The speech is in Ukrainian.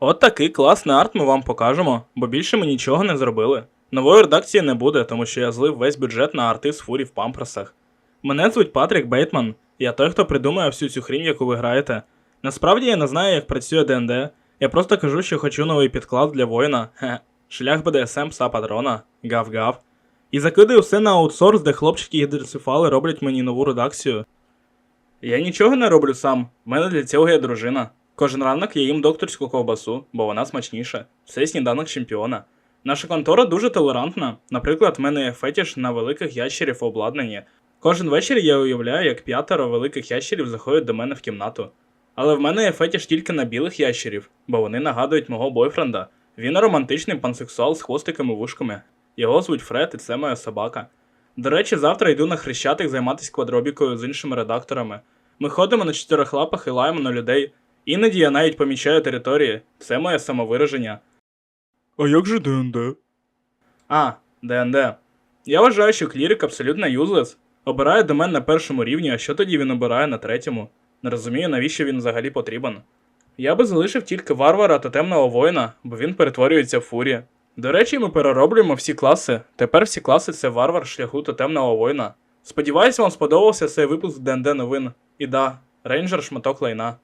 От такий класний арт ми вам покажемо, бо більше ми нічого не зробили. Нової редакції не буде, тому що я злив весь бюджет на арти з фурі в памперсах. Мене звуть Патрік Бейтман, я той, хто придумує всю цю хрінь, яку ви граєте. Насправді я не знаю, як працює ДНД. Я просто кажу, що хочу новий підклад для воїна. Хе. Шлях БДСМ пса патрона. Гав-гав. І закидаю все на аутсорс, де хлопчики гідроцефали роблять мені нову редакцію. Я нічого не роблю сам. В мене для цього є дружина. Кожен ранок я їм докторську ковбасу, бо вона смачніша. Це сніданок чемпіона. Наша контора дуже толерантна. Наприклад, в мене є фетіш на великих ящерів в обладнанні. Кожен вечір я уявляю, як п'ятеро великих ящерів заходять до мене в кімнату. Але в мене є фетіш тільки на білих ящерів, бо вони нагадують мого бойфренда. Він романтичний пансексуал з хвостиками вушками. Його звуть Фред, і це моя собака. До речі, завтра йду на хрещатик займатися квадробікою з іншими редакторами. Ми ходимо на чотирьох лапах і лаємо на людей. Іноді я навіть помічаю території. Це моє самовираження. А як же ДНД? А, ДНД. Я вважаю, що клірик абсолютно юзлес. Обирає домен на першому рівні, а що тоді він обирає на третьому? Не розумію, навіщо він взагалі потрібен. Я би залишив тільки варвара та темного воїна, бо він перетворюється в фурі. До речі, ми перероблюємо всі класи. Тепер всі класи це варвар шляху та темного воїна. Сподіваюсь, вам сподобався цей випуск ДНД новин. І да, рейнджер шматок лайна.